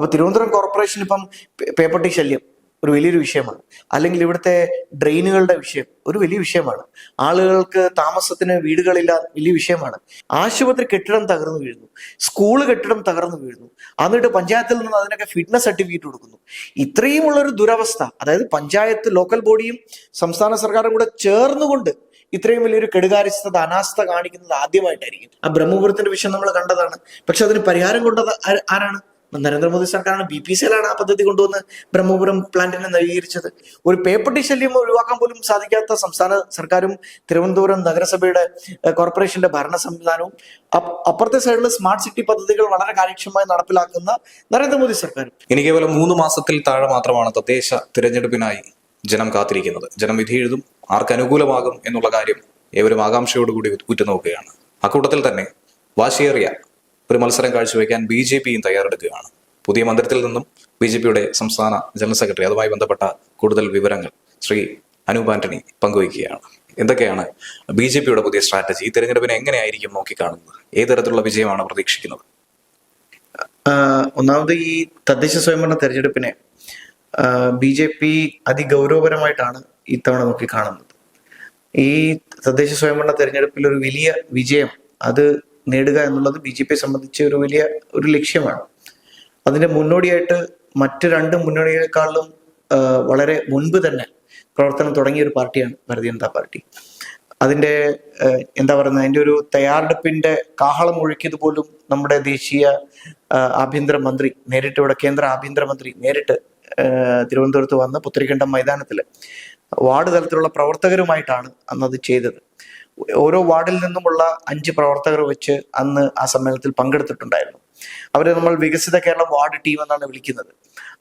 അപ്പൊ തിരുവനന്തപുരം കോർപ്പറേഷൻ ഇപ്പം പേ- paper tea ശല്യം ഒരു വലിയൊരു വിഷയമാണ്. അല്ലെങ്കിൽ ഇവിടുത്തെ ഡ്രെയിനുകളുടെ വിഷയം ഒരു വലിയ വിഷയമാണ്. ആളുകൾക്ക് താമസത്തിന് വീടുകളില്ല വലിയ വിഷയമാണ്. ആശുപത്രി കെട്ടിടം തകർന്നു വീഴുന്നു. സ്കൂൾ കെട്ടിടം തകർന്നു വീഴുന്നു. എന്നിട്ട് പഞ്ചായത്തിൽ നിന്ന് അതിനൊക്കെ ഫിറ്റ്നസ് സർട്ടിഫിക്കറ്റ് കൊടുക്കുന്നു. ഇത്രയുമുള്ള ഒരു ദുരവസ്ഥ അതായത് പഞ്ചായത്ത് ലോക്കൽ ബോഡിയും സംസ്ഥാന സർക്കാരും കൂടെ ചേർന്നുകൊണ്ട് ഇത്രയും വലിയൊരു കെടുകാര്യസ്ഥത അനാസ്ഥ കാണിക്കുന്നത് ആദ്യമായിട്ടായിരിക്കും. ആ ബ്രഹ്മപുരത്തിന്റെ വിഷയം നമ്മൾ കണ്ടതാണ്. പക്ഷെ അതിന് പരിഹാരം കൊണ്ടത് ആരാണ്? നരേന്ദ്രമോദി സർക്കാരാണ് ബി പി സി എല്ലാണ് ആ പദ്ധതി കൊണ്ടുവന്ന് ബ്രഹ്മപുരം പ്ലാന്റിനെ നവീകരിച്ചത്. ഒരു പേപ്പർ ടീ ശല്യം ഒഴിവാക്കാൻ പോലും സാധിക്കാത്ത സംസ്ഥാന സർക്കാരും തിരുവനന്തപുരം നഗരസഭയുടെ കോർപ്പറേഷന്റെ ഭരണ സംവിധാനവും അപ്പുറത്തെ സൈഡിൽ സ്മാർട്ട് സിറ്റി പദ്ധതികൾ വളരെ കാര്യക്ഷമമായി നടപ്പിലാക്കുന്ന നരേന്ദ്രമോദി സർക്കാരും. ഇനി കേവലം മൂന്ന് മാസത്തിൽ താഴെ മാത്രമാണ് തദ്ദേശ തിരഞ്ഞെടുപ്പിനായി ജനം കാത്തിരിക്കുന്നത്. ജനം വിധി എഴുതും ആർക്ക് അനുകൂലമാകും എന്നുള്ള കാര്യം ഏവരും ആകാംക്ഷയോടുകൂടി ഉറ്റുനോക്കുകയാണ്. അക്കൂട്ടത്തിൽ തന്നെ വാശിയേറിയ ഒരു മത്സരം കാഴ്ചവെക്കാൻ ബി ജെ പിയും തയ്യാറെടുക്കുകയാണ്. പുതിയ മന്ദിരത്തിൽ നിന്നും ബി ജെ പിയുടെ സംസ്ഥാന ജനറൽ സെക്രട്ടറി അതുമായി ബന്ധപ്പെട്ട കൂടുതൽ വിവരങ്ങൾ ശ്രീ അനൂപ് ആന്റണി പങ്കുവയ്ക്കുകയാണ്. എന്തൊക്കെയാണ് ബി ജെ പിയുടെ പുതിയ സ്ട്രാറ്റജി? ഈ തെരഞ്ഞെടുപ്പിനെ എങ്ങനെയായിരിക്കും നോക്കിക്കാണുന്നത്? ഏത് തരത്തിലുള്ള വിജയമാണ് പ്രതീക്ഷിക്കുന്നത്? ഒന്നാമത് ഈ തദ്ദേശ സ്വയംഭരണ തെരഞ്ഞെടുപ്പിനെ ബി ജെ പി അതിഗൗരവപരമായിട്ടാണ് ഇത്തവണ നോക്കിക്കാണുന്നത്. ഈ തദ്ദേശ സ്വയംഭരണ തെരഞ്ഞെടുപ്പിൽ ഒരു വലിയ വിജയം അത് നേടുക എന്നുള്ളത് ബി ജെ പിയെ സംബന്ധിച്ച് ഒരു വലിയ ഒരു ലക്ഷ്യമാണ്. അതിന്റെ മുന്നോടിയായിട്ട് മറ്റ് രണ്ട് മുന്നണികളെക്കാളും വളരെ മുൻപ് തന്നെ പ്രവർത്തനം തുടങ്ങിയ ഒരു പാർട്ടിയാണ് ഭാരതീയ ജനതാ പാർട്ടി. അതിന്റെ എന്താ പറയുന്നത് അതിന്റെ ഒരു തയ്യാറെടുപ്പിന്റെ കാഹളം ഒഴുക്കിയത് പോലും നമ്മുടെ ദേശീയ ആഭ്യന്തരമന്ത്രി ആഭ്യന്തര മന്ത്രി നേരിട്ട് ഇവിടെ കേന്ദ്ര ആഭ്യന്തര മന്ത്രി നേരിട്ട് തിരുവനന്തപുരത്ത് വന്ന് പുത്തരിക്കണ്ടം മൈതാനത്തിൽ വാർഡ് തലത്തിലുള്ള പ്രവർത്തകരുമായിട്ടാണ് അന്നത് ചെയ്തത്. ഓരോ വാർഡിൽ നിന്നുമുള്ള അഞ്ച് പ്രവർത്തകർ വെച്ച് അന്ന് ആ സമ്മേളനത്തിൽ പങ്കെടുത്തിട്ടുണ്ടായിരുന്നു. അവരെ നമ്മൾ വികസിത കേരളം വാർഡ് ടീം എന്നാണ് വിളിക്കുന്നത്.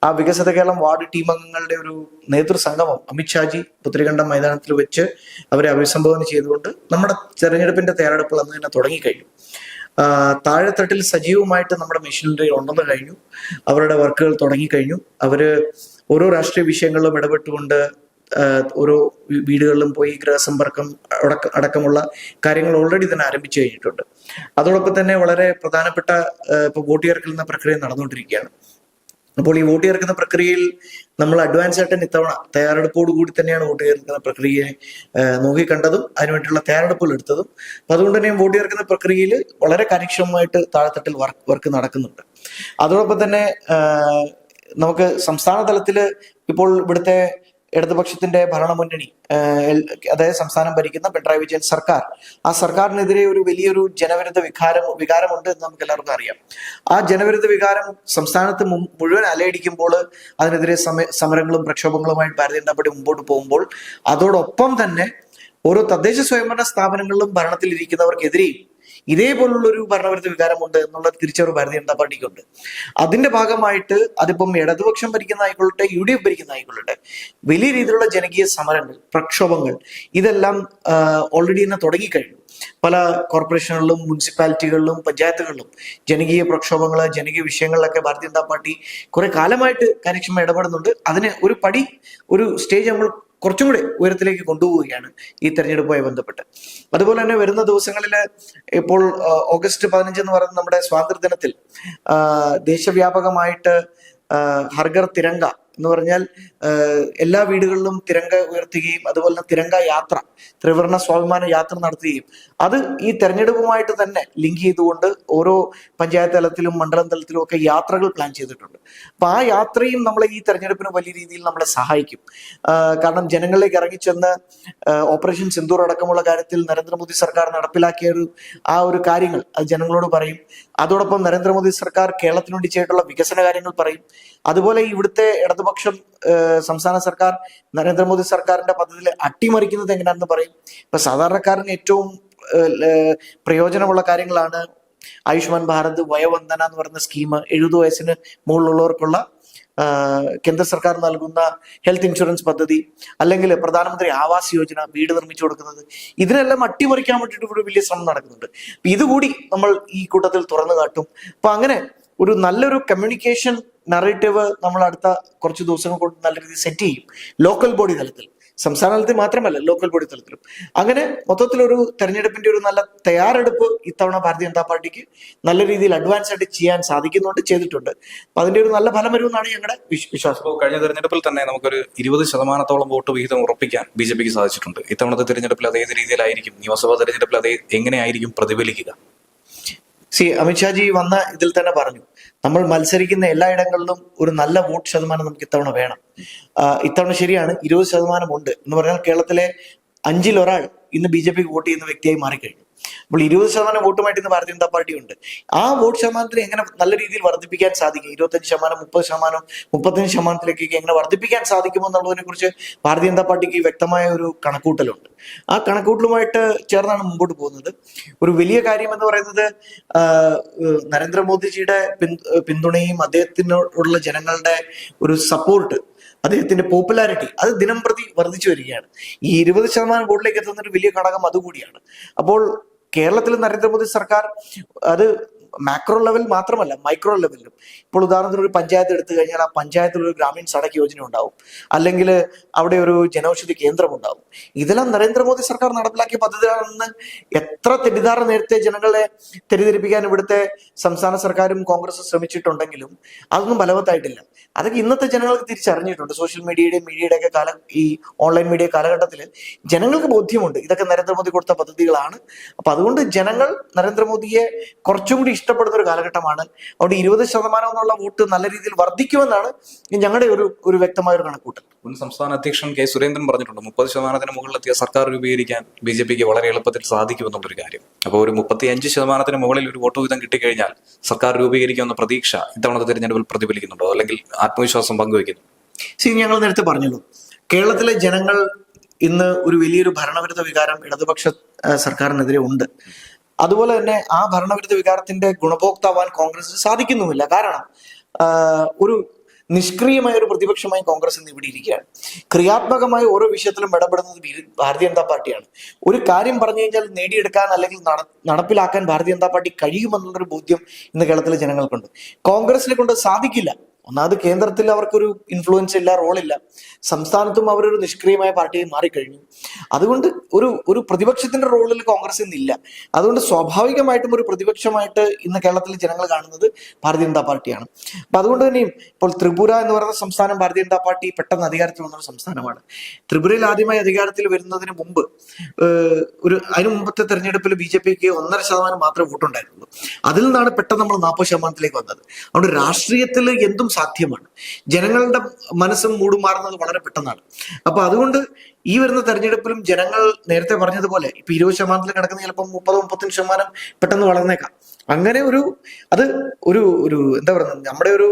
ആ വികസിത കേരളം വാർഡ് ടീം അംഗങ്ങളുടെ ഒരു നേതൃസംഗമം അമിത്ഷാജി പുത്രികണ്ഠ മൈതാനത്തിൽ വെച്ച് അവരെ അഭിസംബോധന ചെയ്തുകൊണ്ട് നമ്മുടെ തെരഞ്ഞെടുപ്പിന്റെ തയ്യാറെടുപ്പുകൾ അന്ന് തന്നെ തുടങ്ങിക്കഴിഞ്ഞു. താഴെത്തട്ടിൽ സജീവമായിട്ട് നമ്മുടെ മെഷീനറി ഉണ്ടെന്ന് കഴിഞ്ഞു. അവരുടെ വർക്കുകൾ തുടങ്ങിക്കഴിഞ്ഞു. അവർ ഓരോ രാഷ്ട്രീയ വിഷയങ്ങളിലും ഇടപെട്ടുകൊണ്ട് ഓരോ വീടുകളിലും പോയി ഗൃഹസമ്പർക്കം അടക്ക അടക്കമുള്ള കാര്യങ്ങൾ ഓൾറെഡി തന്നെ ആരംഭിച്ചു കഴിഞ്ഞിട്ടുണ്ട്. അതോടൊപ്പം തന്നെ വളരെ പ്രധാനപ്പെട്ട ഇപ്പൊ വോട്ട് ചേർക്കൽ പ്രക്രിയ നടന്നുകൊണ്ടിരിക്കുകയാണ്. അപ്പോൾ ഈ വോട്ട് പ്രക്രിയയിൽ നമ്മൾ അഡ്വാൻസ് ആയിട്ട് ഇത്തവണ തയ്യാറെടുപ്പോട് കൂടി തന്നെയാണ് വോട്ട് ചേർക്കുന്ന പ്രക്രിയയെ നോക്കിക്കണ്ടതും അതിനുവേണ്ടിയുള്ള തയ്യാറെടുപ്പുകൾ എടുത്തതും. അപ്പൊ അതുകൊണ്ട് തന്നെ വോട്ട് പ്രക്രിയയിൽ വളരെ കാര്യക്ഷമമായിട്ട് താഴെത്തട്ടിൽ വർക്ക് വർക്ക് നടക്കുന്നുണ്ട്. അതോടൊപ്പം തന്നെ നമുക്ക് സംസ്ഥാന തലത്തിൽ ഇപ്പോൾ ഇവിടുത്തെ ഇടതുപക്ഷത്തിന്റെ ഭരണമുന്നണി അതായത് സംസ്ഥാനം ഭരിക്കുന്ന പിണറായി വിജയൻ സർക്കാർ. ആ സർക്കാരിനെതിരെ ഒരു വലിയൊരു ജനവിരുദ്ധ വികാരം വികാരമുണ്ട് എന്ന് നമുക്ക് എല്ലാവർക്കും അറിയാം. ആ ജനവിരുദ്ധ വികാരം സംസ്ഥാനത്ത് മുഴുവൻ അലയടിക്കുമ്പോൾ അതിനെതിരെ സമരങ്ങളും പ്രക്ഷോഭങ്ങളുമായിട്ട് ഭാരതീയ ജനതാ പാർട്ടി മുമ്പോട്ട് പോകുമ്പോൾ അതോടൊപ്പം തന്നെ ഓരോ തദ്ദേശ സ്വയംഭരണ സ്ഥാപനങ്ങളിലും ഭരണത്തിലിരിക്കുന്നവർക്കെതിരെയും ഇതേപോലുള്ള ഒരു ഭരണവിരുദ്ധ വികാരമുണ്ട് എന്നുള്ള തിരിച്ചറിവ് ഭാരതീയ ജനതാ പാർട്ടിക്കുണ്ട്. അതിന്റെ ഭാഗമായിട്ട് അതിപ്പം ഇടതുപക്ഷം ഭരിക്കുന്ന ആയിക്കൊള്ളട്ടെ യു ഡി എഫ് ഭരിക്കുന്ന ആയിക്കൊള്ളട്ടെ വലിയ രീതിയിലുള്ള ജനകീയ സമരങ്ങൾ പ്രക്ഷോഭങ്ങൾ ഇതെല്ലാം ഓൾറെഡി തന്നെ തുടങ്ങിക്കഴിഞ്ഞു. പല കോർപ്പറേഷനുകളിലും മുനിസിപ്പാലിറ്റികളിലും പഞ്ചായത്തുകളിലും ജനകീയ പ്രക്ഷോഭങ്ങൾ ജനകീയ വിഷയങ്ങളിലൊക്കെ ഭാരതീയ ജനതാ പാർട്ടി കുറെ കാലമായിട്ട് കാര്യക്ഷമ ഇടപെടുന്നുണ്ട്. അതിന് ഒരു പടി ഒരു സ്റ്റേജ് നമ്മൾ കുറച്ചും കൂടി ഉയരത്തിലേക്ക് കൊണ്ടുപോവുകയാണ് ഈ തെരഞ്ഞെടുപ്പുമായി ബന്ധപ്പെട്ട്. അതുപോലെ തന്നെ വരുന്ന ദിവസങ്ങളിൽ ഇപ്പോൾ ഓഗസ്റ്റ് പതിനഞ്ച് എന്ന് പറയുന്ന നമ്മുടെ സ്വാതന്ത്ര്യ ദിനത്തിൽ ദേശവ്യാപകമായിട്ട് ഹർഗർ തിരങ്ക എന്ന് പറഞ്ഞാൽ എല്ലാ വീടുകളിലും തിരങ്ക ഉയർത്തുകയും അതുപോലെ തന്നെ തിരങ്ക യാത്ര ത്രിവർണ സ്വാഭിമാന യാത്ര നടത്തുകയും. അത് ഈ തെരഞ്ഞെടുപ്പുമായിട്ട് തന്നെ ലിങ്ക് ചെയ്തുകൊണ്ട് ഓരോ പഞ്ചായത്ത് തലത്തിലും മണ്ഡലം തലത്തിലും ഒക്കെ യാത്രകൾ പ്ലാൻ ചെയ്തിട്ടുണ്ട്. അപ്പൊ ആ യാത്രയും നമ്മളെ ഈ തെരഞ്ഞെടുപ്പിന് വലിയ രീതിയിൽ നമ്മളെ സഹായിക്കും. കാരണം ജനങ്ങളിലേക്ക് ഇറങ്ങിച്ചെന്ന് ഓപ്പറേഷൻ സിന്ദൂർ അടക്കമുള്ള കാര്യത്തിൽ നരേന്ദ്രമോദി സർക്കാർ നടപ്പിലാക്കിയ ഒരു ആ ഒരു കാര്യങ്ങൾ അത് ജനങ്ങളോട് പറയും. അതോടൊപ്പം നരേന്ദ്രമോദി സർക്കാർ കേരളത്തിന് വേണ്ടി ചെയ്തിട്ടുള്ള വികസന കാര്യങ്ങൾ പറയും. അതുപോലെ ഇവിടുത്തെ ഇടതുപക്ഷം ആ, സംസ്ഥാന സർക്കാർ നരേന്ദ്രമോദി സർക്കാരിന്റെ പദ്ധതിയിൽ അട്ടിമറിക്കുന്നത് എങ്ങനെയാണെന്ന് പറയും? ഇപ്പൊ സാധാരണക്കാരന് ഏറ്റവും പ്രയോജനമുള്ള കാര്യങ്ങളാണ് ആയുഷ്മാൻ ഭാരത് വയോവന്ദന എന്ന് പറയുന്ന സ്കീം എഴുപത് വയസ്സിന് മുകളിലുള്ളവർക്കുള്ള കേന്ദ്ര സർക്കാർ നൽകുന്ന ഹെൽത്ത് ഇൻഷുറൻസ് പദ്ധതി അല്ലെങ്കിൽ പ്രധാനമന്ത്രി ആവാസ് യോജന വീട് നിർമ്മിച്ചു കൊടുക്കുന്നത്. ഇതിനെല്ലാം അട്ടിമറിക്കാൻ വേണ്ടിയിട്ട് ഇവിടെ വലിയ ശ്രമം നടക്കുന്നുണ്ട്. ഇതുകൂടി നമ്മൾ ഈ കൂട്ടത്തിൽ തുറന്നു കാട്ടും. അപ്പൊ അങ്ങനെ ഒരു നല്ലൊരു കമ്മ്യൂണിക്കേഷൻ നറേറ്റീവ് നമ്മൾ അടുത്ത കുറച്ച് ദിവസങ്ങൾ കൊണ്ട് നല്ല രീതിയിൽ സെറ്റ് ചെയ്യും. ലോക്കൽ ബോഡി തലത്തിൽ. സംസ്ഥാന തലത്തിൽ മാത്രമല്ല ലോക്കൽ ബോഡി തലത്തിലും. അങ്ങനെ മൊത്തത്തിലൊരു തെരഞ്ഞെടുപ്പിന്റെ ഒരു നല്ല തയ്യാറെടുപ്പ് ഇത്തവണ ഭാരതീയ ജനതാ പാർട്ടിക്ക് നല്ല രീതിയിൽ അഡ്വാൻസ് ആയിട്ട് ചെയ്യാൻ സാധിക്കുന്നുണ്ട് ചെയ്തിട്ടുണ്ട്. അപ്പൊ അതിന്റെ ഒരു നല്ല ഫലം വരുമെന്നാണ് ഞങ്ങളുടെ വിശ്വാസം. കഴിഞ്ഞ തെരഞ്ഞെടുപ്പിൽ തന്നെ നമുക്കൊരു ഇരുപത് ശതമാനത്തോളം വോട്ട് വിഹിതം ഉറപ്പിക്കാൻ ബി ജെ പിക്ക് സാധിച്ചിട്ടുണ്ട്. ഇത്തവണത്തെ തെരഞ്ഞെടുപ്പിൽ അത് ഏത് രീതിയിലായിരിക്കും? നിയമസഭാ തെരഞ്ഞെടുപ്പിൽ അത് എങ്ങനെയായിരിക്കും പ്രതിഫലിക്കുക? സി അമിത്ഷാജി വന്ന ഇതിൽ തന്നെ പറഞ്ഞു. നമ്മൾ മത്സരിക്കുന്ന എല്ലായിടങ്ങളിലും ഒരു നല്ല വോട്ട് ശതമാനം നമുക്ക് ഇത്തവണ വേണം. ഇത്തവണ ശരിയാണ് ഇരുപത് ശതമാനം ഉണ്ട് എന്ന് പറഞ്ഞാൽ കേരളത്തിലെ അഞ്ചിൽ ഒരാൾ ഇന്ന് ബി ജെ പിക്ക് വോട്ട് ചെയ്യുന്ന വ്യക്തിയായി മാറിക്കഴിഞ്ഞു. അപ്പോൾ ഇരുപത് ശതമാനം വോട്ടുമായിട്ട് ഇന്ന് ഭാരതീയ ജനതാ പാർട്ടി ഉണ്ട് ആ വോട്ട് ശതമാനത്തിന് എങ്ങനെ നല്ല രീതിയിൽ വർദ്ധിപ്പിക്കാൻ സാധിക്കും? ഇരുപത്തഞ്ച് ശതമാനം മുപ്പത് ശതമാനം മുപ്പത്തഞ്ച് ശതമാനത്തിലേക്കൊക്കെ എങ്ങനെ വർദ്ധിപ്പിക്കാൻ സാധിക്കുമോ എന്നുള്ളതിനെ കുറിച്ച് ഭാരതീയ ജനതാ പാർട്ടിക്ക് വ്യക്തമായ ഒരു കണക്കൂട്ടലുണ്ട്. ആ കണക്കൂട്ടലുമായിട്ട് ചേർന്നാണ് മുമ്പോട്ട് പോകുന്നത്. ഒരു വലിയ കാര്യം എന്ന് പറയുന്നത് നരേന്ദ്രമോദിജിയുടെ പിന്തുണയും അദ്ദേഹത്തിനോടുള്ള ജനങ്ങളുടെ ഒരു സപ്പോർട്ട് അദ്ദേഹത്തിന്റെ പോപ്പുലാരിറ്റി അത് ദിനം പ്രതി വർദ്ധിച്ചു വരികയാണ്. ഈ ഇരുപത് ശതമാനം വോട്ടിലേക്ക് എത്തുന്ന ഒരു വലിയ ഘടകം അതുകൂടിയാണ്. അപ്പോൾ കേരളത്തിൽ നരേന്ദ്രമോദി സർക്കാർ അത് മാക്രോ ലെവൽ മാത്രമല്ല മൈക്രോ ലെവലിലും ഇപ്പോൾ ഉദാഹരണത്തിന് ഒരു പഞ്ചായത്ത് എടുത്തു കഴിഞ്ഞാൽ ആ പഞ്ചായത്തിൽ ഒരു ഗ്രാമീൺ സടക്ക് യോജന ഉണ്ടാവും. അല്ലെങ്കിൽ അവിടെ ഒരു ജനൌഷധി കേന്ദ്രം ഉണ്ടാവും. ഇതെല്ലാം നരേന്ദ്രമോദി സർക്കാർ നടപ്പിലാക്കിയ പദ്ധതികളാണെന്ന് എത്ര തെറ്റിദ്ധാരണ നേരത്തെ ജനങ്ങളെ തെറ്റിദ്ധരിപ്പിക്കാൻ ഇവിടുത്തെ സംസ്ഥാന സർക്കാരും കോൺഗ്രസും ശ്രമിച്ചിട്ടുണ്ടെങ്കിലും അതൊന്നും ഫലവത്തായിട്ടില്ല. അതൊക്കെ ഇന്നത്തെ ജനങ്ങൾക്ക് തിരിച്ചറിഞ്ഞിട്ടുണ്ട്. സോഷ്യൽ മീഡിയയുടെയും മീഡിയയുടെ ഒക്കെ കാലം ഈ ഓൺലൈൻ മീഡിയ കാലഘട്ടത്തിൽ ജനങ്ങൾക്ക് ബോധ്യമുണ്ട്. ഇതൊക്കെ നരേന്ദ്രമോദി കൊടുത്ത പദ്ധതികളാണ്. അപ്പൊ അതുകൊണ്ട് ജനങ്ങൾ നരേന്ദ്രമോദിയെ കുറച്ചും കൂടി ഇഷ്ടപ്പെടുന്ന ഒരു കാലഘട്ടമാണ്. അതുകൊണ്ട് ഇരുപത് ശതമാനം എന്നുള്ള വോട്ട് നല്ല രീതിയിൽ വർദ്ധിക്കുമെന്നാണ് ഞങ്ങളുടെ ഒരു ഒരു വ്യക്തമായ ഒരു കണക്കൂട്ടൽ മുൻ സംസ്ഥാന അധ്യക്ഷൻ കെ സുരേന്ദ്രൻ പറഞ്ഞിട്ടുണ്ട് മുപ്പത് ശതമാനത്തിന് മുകളിലെത്തിയ സർക്കാർ രൂപീകരിക്കാൻ ബി ജെ പിക്ക് വളരെ എളുപ്പത്തിൽ സാധിക്കുമെന്നുള്ളൊരു കാര്യം. അപ്പോൾ ഒരു മുപ്പത്തി അഞ്ച് ശതമാനത്തിന് മുകളിൽ ഒരു വോട്ട് വീതം കിട്ടിക്കഴിഞ്ഞാൽ സർക്കാർ രൂപീകരിക്കുമെന്ന പ്രതീക്ഷ ഇത്തവണത്തെ തിരഞ്ഞെടുപ്പിൽ പ്രതിഫലിക്കുന്നുണ്ടോ? അല്ലെങ്കിൽ ആത്മവിശ്വാസം പങ്കുവയ്ക്കുന്നു? സി ഞങ്ങൾ നേരത്തെ പറഞ്ഞല്ലോ കേരളത്തിലെ ജനങ്ങൾ ഇന്ന് ഒരു വലിയൊരു ഭരണവിരുദ്ധ വികാരം ഇടതുപക്ഷ സർക്കാരിനെതിരെ ഉണ്ട്. അതുപോലെ തന്നെ ആ ഭരണവിരുദ്ധ വികാരത്തിന്റെ ഗുണഭോക്താവാൻ കോൺഗ്രസിന് സാധിക്കുന്നുമില്ല. കാരണം ഒരു നിഷ്ക്രിയമായ ഒരു പ്രതിപക്ഷമായി കോൺഗ്രസ് ഇന്ന് ഇവിടെ ഇരിക്കുകയാണ്. ക്രിയാത്മകമായി ഓരോ വിഷയത്തിലും ഇടപെടുന്നത് ഭാരതീയ ജനതാ പാർട്ടിയാണ്. ഒരു കാര്യം പറഞ്ഞു കഴിഞ്ഞാൽ നേടിയെടുക്കാൻ അല്ലെങ്കിൽ നടപ്പിലാക്കാൻ ഭാരതീയ ജനതാ പാർട്ടി കഴിയുമെന്നുള്ളൊരു ബോധ്യം ഇന്ന് കേരളത്തിലെ ജനങ്ങൾക്കുണ്ട്. കോൺഗ്രസിനെ കൊണ്ട് സാധിക്കില്ല. ഒന്നാമത് കേന്ദ്രത്തിൽ അവർക്കൊരു ഇൻഫ്ലുവൻസ് ഇല്ല റോളില്ല സംസ്ഥാനത്തും അവരൊരു നിഷ്ക്രിയമായ പാർട്ടിയായി മാറിക്കഴിഞ്ഞു. അതുകൊണ്ട് ഒരു ഒരു പ്രതിപക്ഷത്തിന്റെ റോളിൽ കോൺഗ്രസ് ഇന്നില്ല. അതുകൊണ്ട് സ്വാഭാവികമായിട്ടും ഒരു പ്രതിപക്ഷമായിട്ട് ഇന്ന് കേരളത്തിൽ ജനങ്ങൾ കാണുന്നത് ഭാരതീയ ജനതാ പാർട്ടിയാണ്. അപ്പൊ അതുകൊണ്ട് തന്നെയും ഇപ്പോൾ ത്രിപുര എന്ന് പറയുന്ന സംസ്ഥാനം ഭാരതീയ ജനതാ പാർട്ടി പെട്ടെന്ന് അധികാരത്തിൽ വന്ന ഒരു സംസ്ഥാനമാണ്. ത്രിപുരയിൽ ആദ്യമായി അധികാരത്തിൽ വരുന്നതിന് മുമ്പ് ഒരു അതിനു മുമ്പത്തെ തെരഞ്ഞെടുപ്പിൽ ബി ജെ പിക്ക് ഒന്നര ശതമാനം മാത്രമേ വോട്ടുണ്ടായിരുന്നുള്ളൂ. അതിൽ നിന്നാണ് പെട്ടെന്ന് നമ്മൾ നാൽപ്പത് ശതമാനത്തിലേക്ക് വന്നത്. അതുകൊണ്ട് രാഷ്ട്രീയത്തിൽ എന്തും സാധ്യമാണ്. ജനങ്ങളുടെ മനസ്സും മൂടുമാറുന്നത് വളരെ പെട്ടെന്നാണ്. അപ്പൊ അതുകൊണ്ട് ഈ വരുന്ന തെരഞ്ഞെടുപ്പിലും ജനങ്ങൾ നേരത്തെ പറഞ്ഞതുപോലെ ഇപ്പൊ ഇരുപത് ശതമാനത്തിൽ കിടക്കുന്ന ചിലപ്പോൾ മുപ്പത് മുപ്പത്തഞ്ച് ശതമാനം പെട്ടെന്ന് വളർന്നേക്കാം. അങ്ങനെ ഒരു അത് ഒരു ഒരു എന്താ പറയുന്നത് നമ്മുടെ ഒരു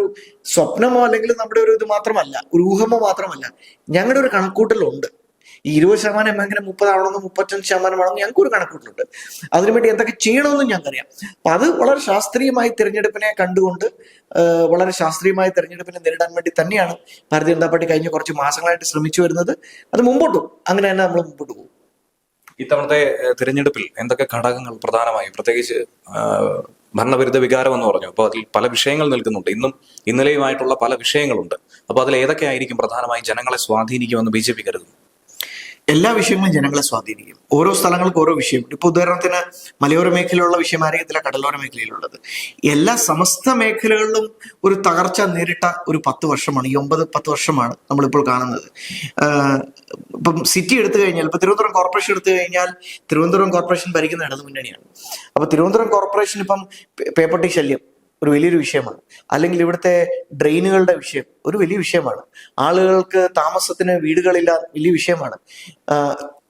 സ്വപ്നമോ അല്ലെങ്കിൽ നമ്മുടെ ഒരു ഇത് മാത്രമല്ല ഒരു ഊഹമോ മാത്രമല്ല ഞങ്ങളുടെ ഒരു കണക്കൂട്ടലുണ്ട് ഈ ഇരുപത് ശതമാനം എങ്ങനെ മുപ്പതാവണമെന്നും മുപ്പത്തഞ്ച് ശതമാനം ആണെന്ന് ഞങ്ങൾക്ക് ഒരു കണക്കൂട്ടുണ്ട് അതിനുവേണ്ടി എന്തൊക്കെ ചെയ്യണമെന്നും ഞങ്ങൾക്കറിയാം. അപ്പൊ അത് വളരെ ശാസ്ത്രീയമായി തിരഞ്ഞെടുപ്പിനെ കണ്ടുകൊണ്ട് വളരെ ശാസ്ത്രീയമായ തിരഞ്ഞെടുപ്പിനെ നേരിടാൻ വേണ്ടി തന്നെയാണ് ഭാരതീയ ജനതാ പാർട്ടി കഴിഞ്ഞ കുറച്ച് മാസങ്ങളായിട്ട് ശ്രമിച്ചു വരുന്നത്. അത് മുമ്പോട്ടും അങ്ങനെ തന്നെ നമ്മൾ മുമ്പോട്ട് പോകും. ഇത്തവണത്തെ തിരഞ്ഞെടുപ്പിൽ എന്തൊക്കെ ഘടകങ്ങൾ പ്രധാനമായി പ്രത്യേകിച്ച് ഭരണവിരുദ്ധ വികാരം എന്ന് പറഞ്ഞു. അപ്പോൾ അതിൽ പല വിഷയങ്ങൾ നിൽക്കുന്നുണ്ട്. ഇന്നും ഇന്നലെയുമായിട്ടുള്ള പല വിഷയങ്ങളുണ്ട്. അപ്പോൾ അതിൽ ഏതൊക്കെ ആയിരിക്കും പ്രധാനമായും ജനങ്ങളെ സ്വാധീനിക്കുമെന്ന് ബി ജെ പി കരുതുന്നു? എല്ലാ വിഷയങ്ങളും ജനങ്ങളെ സ്വാധീനിക്കും. ഓരോ സ്ഥലങ്ങൾക്ക് ഓരോ വിഷയമുണ്ട്. ഇപ്പൊ ഉദാഹരണത്തിന് മലയോര മേഖലയിലുള്ള വിഷയമായിരിക്കത്തില്ല കടലോര മേഖലയിലുള്ളത്. എല്ലാ സമസ്ത മേഖലകളിലും ഒരു തകർച്ച നേരിട്ട ഒരു പത്ത് വർഷമാണ്. ഈ ഒമ്പത് പത്ത് വർഷമാണ് നമ്മളിപ്പോൾ കാണുന്നത്. ഇപ്പം സിറ്റി എടുത്തു കഴിഞ്ഞാൽ ഇപ്പൊ തിരുവനന്തപുരം കോർപ്പറേഷൻ എടുത്തു കഴിഞ്ഞാൽ തിരുവനന്തപുരം കോർപ്പറേഷൻ ഭരിക്കുന്ന ഇടതു മുന്നണിയാണ് അപ്പൊ തിരുവനന്തപുരം കോർപ്പറേഷൻ ഇപ്പം പേപ്പർട്ടി ശല്യം. ഒരു വലിയൊരു വിഷയമാണ്. അല്ലെങ്കിൽ ഇവിടുത്തെ ഡ്രെയിനുകളുടെ വിഷയം ഒരു വലിയ വിഷയമാണ്. ആളുകൾക്ക് താമസത്തിന് വീടുകളില്ല വലിയ വിഷയമാണ്.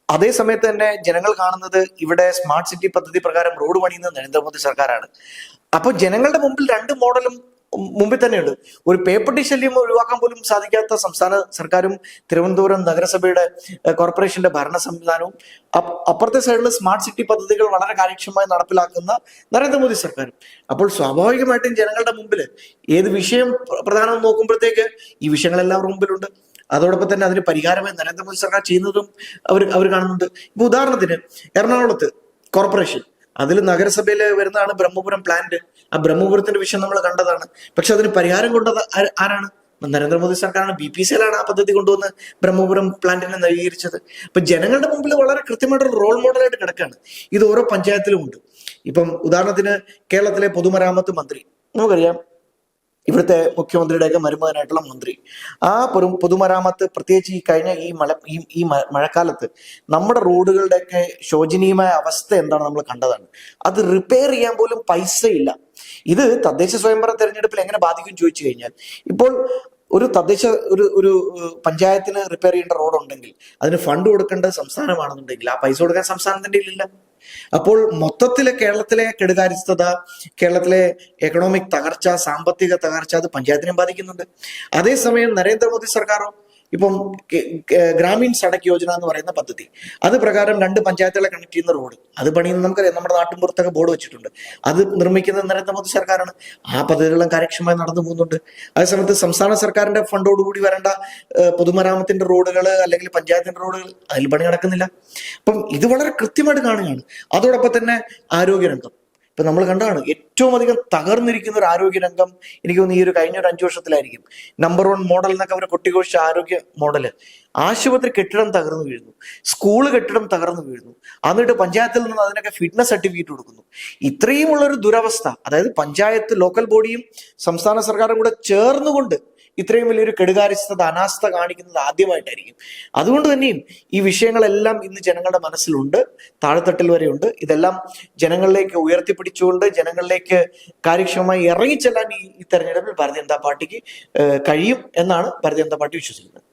അതേ സമയത്ത് തന്നെ ജനങ്ങൾ കാണുന്നത് ഇവിടെ സ്മാർട്ട് സിറ്റി പദ്ധതി പ്രകാരം റോഡ് പണിയുന്നത് നരേന്ദ്രമോദി സർക്കാരാണ്. അപ്പോൾ ജനങ്ങളുടെ മുമ്പിൽ രണ്ട് മോഡലും മുമ്പിൽ തന്നെയുണ്ട്. ഒരു പേപ്പട്ടി ശല്യം ഒഴിവാക്കാൻ പോലും സാധിക്കാത്ത സംസ്ഥാന സർക്കാരും തിരുവനന്തപുരം നഗരസഭയുടെ കോർപ്പറേഷന്റെ ഭരണ സംവിധാനവും അപ്പുറത്തെ സൈഡിൽ സ്മാർട്ട് സിറ്റി പദ്ധതികൾ വളരെ കാര്യക്ഷമമായി നടപ്പിലാക്കുന്ന നരേന്ദ്രമോദി സർക്കാരും. അപ്പോൾ സ്വാഭാവികമായിട്ടും ജനങ്ങളുടെ മുമ്പിൽ ഏത് വിഷയം പ്ര- പ്രധാനം നോക്കുമ്പോഴത്തേക്ക് ഈ വിഷയങ്ങളെല്ലാം മുമ്പിലുണ്ട്. അതോടൊപ്പം തന്നെ അതിന് പരിഹാരമായി നരേന്ദ്രമോദി സർക്കാർ ചെയ്യുന്നതും അവർ അവർ കാണുന്നുണ്ട്. ഇപ്പൊ ഉദാഹരണത്തിന് എറണാകുളത്ത് കോർപ്പറേഷൻ അതിൽ നഗരസഭയിൽ വരുന്നതാണ് ബ്രഹ്മപുരം പ്ലാന്റ് ആ ബ്രഹ്മപുരത്തിന്റെ വിഷയം നമ്മൾ കണ്ടതാണ്. പക്ഷെ അതിന് പരിഹാരം കൊണ്ടത് ആരാണ്? നരേന്ദ്രമോദി സർക്കാരാണ്. ബി പി സിയിലാണ് ആ പദ്ധതി കൊണ്ടുവന്ന് ബ്രഹ്മപുരം പ്ലാന്റിനെ നവീകരിച്ചത്. ഇപ്പൊ ജനങ്ങളുടെ മുമ്പിൽ വളരെ കൃത്യമായിട്ടൊരു റോൾ മോഡലായിട്ട് കിടക്കുകയാണ് ഇത് ഓരോ പഞ്ചായത്തിലും ഉണ്ട്. ഇപ്പം ഉദാഹരണത്തിന് കേരളത്തിലെ പൊതുമരാമത്ത് മന്ത്രി. നമുക്കറിയാം ഇവിടുത്തെ മുഖ്യമന്ത്രിയുടെയൊക്കെ മരുമകനായിട്ടുള്ള മന്ത്രി. ആ പൊതു പൊതുമരാമത്ത് പ്രത്യേകിച്ച് ഈ കഴിഞ്ഞ ഈ മഴ ഈ ഈ മഴക്കാലത്ത് നമ്മുടെ റോഡുകളുടെയൊക്കെ ശോചനീയമായ അവസ്ഥ എന്താണ് നമ്മൾ കണ്ടതാണ്. അത് റിപ്പയർ ചെയ്യാൻ പോലും പൈസയില്ല. ഇത് തദ്ദേശ സ്വയംഭരണ തെരഞ്ഞെടുപ്പിൽ എങ്ങനെ ബാധിക്കും ചോദിച്ചു കഴിഞ്ഞാൽ ഇപ്പോൾ ഒരു തദ്ദേശ ഒരു ഒരു പഞ്ചായത്തിന് റിപ്പയർ ചെയ്യേണ്ട റോഡ് ഉണ്ടെങ്കിൽ അതിന് ഫണ്ട് കൊടുക്കേണ്ടത് സംസ്ഥാനമാണെന്നുണ്ടെങ്കിൽ ആ പൈസ കൊടുക്കാൻ സംസ്ഥാനത്തിന്റെ ഇല്ല അപ്പോൾ മൊത്തത്തിലെ കേരളത്തിലെ കെടുകാര്യസ്ഥത കേരളത്തിലെ എക്കണോമിക് തകർച്ച സാമ്പത്തിക തകർച്ച അത് പഞ്ചായത്തിനെ ബാധിക്കുന്നുണ്ട്. അതേസമയം നരേന്ദ്രമോദി സർക്കാരോ ഇപ്പം ഗ്രാമീൺ സടക് യോജന എന്ന് പറയുന്ന പദ്ധതി. അത് പ്രകാരം രണ്ട് പഞ്ചായത്തുകളെ കണക്ട് ചെയ്യുന്ന റോഡ് അത് പണിയുന്ന നമുക്കറിയാം നമ്മുടെ നാട്ടിൻ പുറത്തൊക്കെ ബോർഡ് വെച്ചിട്ടുണ്ട്. അത് നിർമ്മിക്കുന്നത് നരേന്ദ്രമോദി സർക്കാരാണ്. ആ പദ്ധതികളെല്ലാം കാര്യക്ഷമമായി നടന്നു പോകുന്നുണ്ട്. അതേസമയത്ത് സംസ്ഥാന സർക്കാരിന്റെ ഫണ്ടോടുകൂടി വരേണ്ട പൊതുമരാമത്തിന്റെ റോഡുകൾ അല്ലെങ്കിൽ പഞ്ചായത്തിന്റെ റോഡുകൾ അതിൽ പണി നടക്കുന്നില്ല. അപ്പം ഇത് വളരെ കൃത്യമായിട്ട് കാണുകയാണ്. അതോടൊപ്പം തന്നെ ആരോഗ്യരംഗം. ഇപ്പൊ നമ്മൾ കണ്ടതാണ് ഏറ്റവും അധികം തകർന്നിരിക്കുന്ന ഒരു ആരോഗ്യ രംഗം എനിക്ക് തോന്നുന്നു ഈ ഒരു കഴിഞ്ഞ ഒരു അഞ്ചു വർഷത്തിലായിരിക്കും. നമ്പർ വൺ മോഡൽ എന്നൊക്കെ അവർ കൊട്ടിഘോഷിച്ച ആരോഗ്യ മോഡൽ ആശുപത്രി കെട്ടിടം തകർന്നു വീഴുന്നു. സ്കൂൾ കെട്ടിടം തകർന്നു വീഴുന്നു. എന്നിട്ട് പഞ്ചായത്തിൽ നിന്ന് അതിനൊക്കെ ഫിറ്റ്നസ് സർട്ടിഫിക്കറ്റ് കൊടുക്കുന്നു. ഇത്രയുമുള്ള ഒരു ദുരവസ്ഥ അതായത് പഞ്ചായത്ത് ലോക്കൽ ബോഡിയും സംസ്ഥാന സർക്കാരും കൂടെ ചേർന്നുകൊണ്ട് ഇത്രയും വലിയൊരു കെടുകാര്യസ്ഥത അനാസ്ഥ കാണിക്കുന്നത് ആദ്യമായിട്ടായിരിക്കും. അതുകൊണ്ട് തന്നെയും ഈ വിഷയങ്ങളെല്ലാം ഇന്ന് ജനങ്ങളുടെ മനസ്സിലുണ്ട് താഴെത്തട്ടിൽ വരെയുണ്ട്. ഇതെല്ലാം ജനങ്ങളിലേക്ക് ഉയർത്തിപ്പിടിച്ചുകൊണ്ട് ജനങ്ങളിലേക്ക് കാര്യക്ഷമമായി ഇറങ്ങിച്ചെല്ലാൻ ഈ ഈ തെരഞ്ഞെടുപ്പിൽ ഭാരതീയ ജനതാ പാർട്ടിക്ക് കഴിയും എന്നാണ് ഭാരതീയ ജനതാ പാർട്ടി വിശ്വസിക്കുന്നത്.